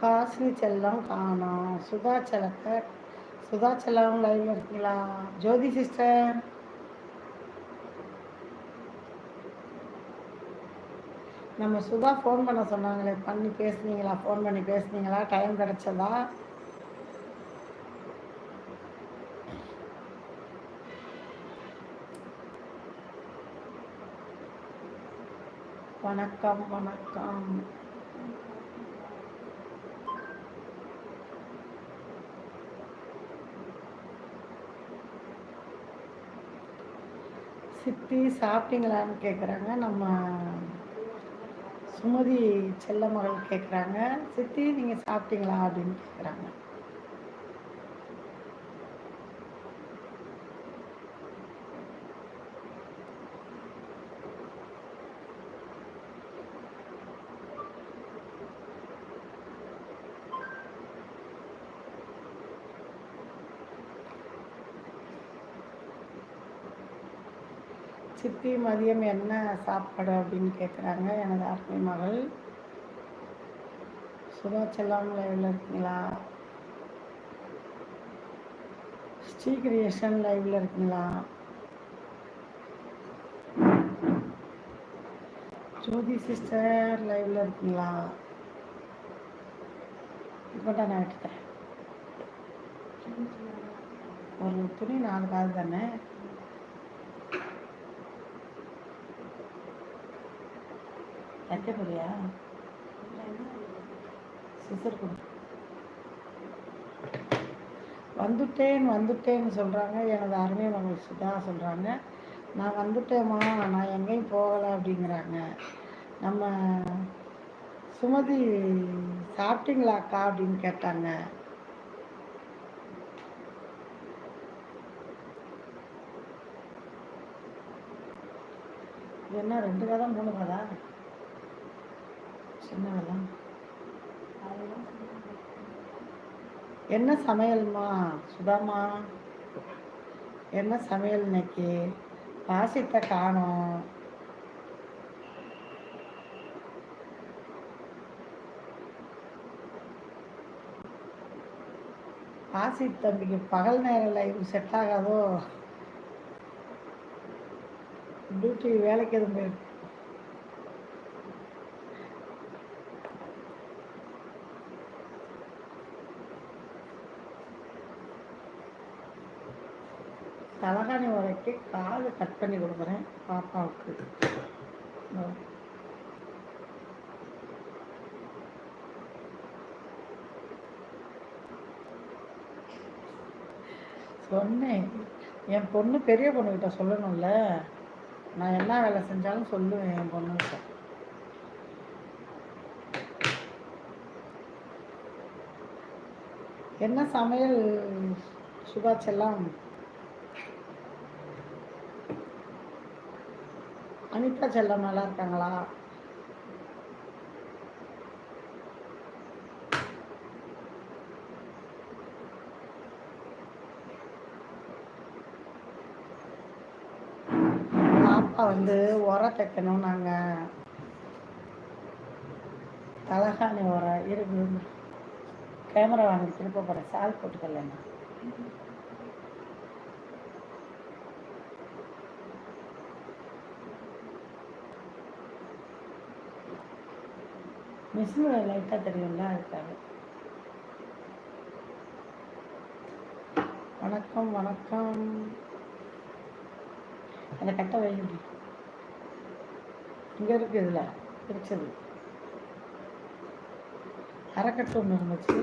ஹாசினி செல்லம் காணோம் சுதா செலக்க சுதா செல்லம் லைவ்ல இருக்கீங்களா? ஜோதி சிஸ்டர். நம்ம சுதா ஃபோன் பண்ண சொன்னாங்களே பண்ணி பேசுனீங்களா? ஃபோன் பண்ணி பேசுனீங்களா? டைம் கிடச்சதா? வணக்கம் வணக்கம். சித்தி சாப்பிட்டீங்களான்னு கேட்குறாங்க நம்ம சுமதி செல்ல மகள் கேட்குறாங்க சித்தி நீங்கள் சாப்பிட்டீங்களா அப்படின்னு கேட்குறாங்க சித்தி மதியம் என்ன சாப்பாடு அப்படின்னு கேட்குறாங்க எனது அருமை மகள். சுதா செல்லாம் லைவில் இருக்கீங்களா? ஸ்ரீ கிரியேஷன் லைவில் இருக்கீங்களா? ஜோதி சிஸ்டர் லைவில் இருக்கீங்களா? இப்போ நான் எடுத்துக்கிறேன் ஒரு துணி நாலு கால் தானே? தைக்க போறியா? சிசர் கொடு. வந்துட்டேன் வந்துட்டேன்னு சொல்கிறாங்க எனது அருமை மகள் சுதா சொல்கிறாங்க நான் வந்துட்டேம்மா நான் எங்கேயும் போகலை அப்படிங்கிறாங்க. நம்ம சுமதி சாப்பிட்டீங்களாக்கா அப்படின்னு கேட்டாங்க. என்ன ரெண்டு கதை மூணு கதா? சின்ன வெள்ளம் என்ன சமையல்மா? சுதாமா? என்ன சமையல் இன்னைக்கு? பாசித்த காணோம். பாசி தம்பிக்கு பகல் நேரம் லைவ் செட் ஆகாதோ? டியூட்டி வேலைக்கு எதுவும் போயிருக்கு தலகாணி உரைக்கு காது கட் பண்ணி கொடுக்குறேன் பாப்பாவுக்கு. சொன்னேன். என் பொண்ணு பெரிய பொண்ணுக்கிட்ட சொல்லணும்ல. நான் என்ன வேலை செஞ்சாலும் சொல்லுவேன் என் பொண்ணுகிட்ட. என்ன சமையல் சுபா அனிதா செல்லம் நல்லா இருக்காங்களா? பாப்பா வந்து உரம் தைக்கணும் நாங்கள் தலகாணி உரம் இருக்கு கேமரா வாங்கி திருப்ப போகிறேன் சால் போட்டுக்கலண்ணா மிஷின் லைட்டாக தெரியும்ல அதுக்காக. வணக்கம் வணக்கம். அந்த கட்டை வைங்க இங்கே இருக்கு இதில் பிரிச்சது. அரைக்கட்டு ஒன்று இருந்துச்சு.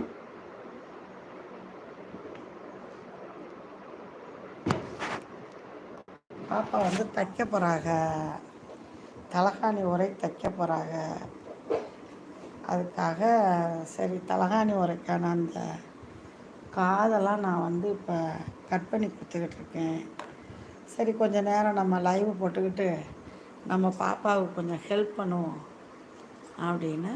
பாப்பா வந்து தைக்க போகிறாங்க தலகாணி உரை தைக்க போகிறாங்க அதுக்காக சரி தலகாணி உரைக்கான அந்த காதெல்லாம் நான் வந்து இப்போ கட் பண்ணி கொடுத்துக்கிட்டு இருக்கேன். சரி கொஞ்சம் நேரம் நம்ம லைவ் போட்டுக்கிட்டு நம்ம பாப்பாவுக்கு கொஞ்சம் ஹெல்ப் பண்ணுவோம் அப்படின்னு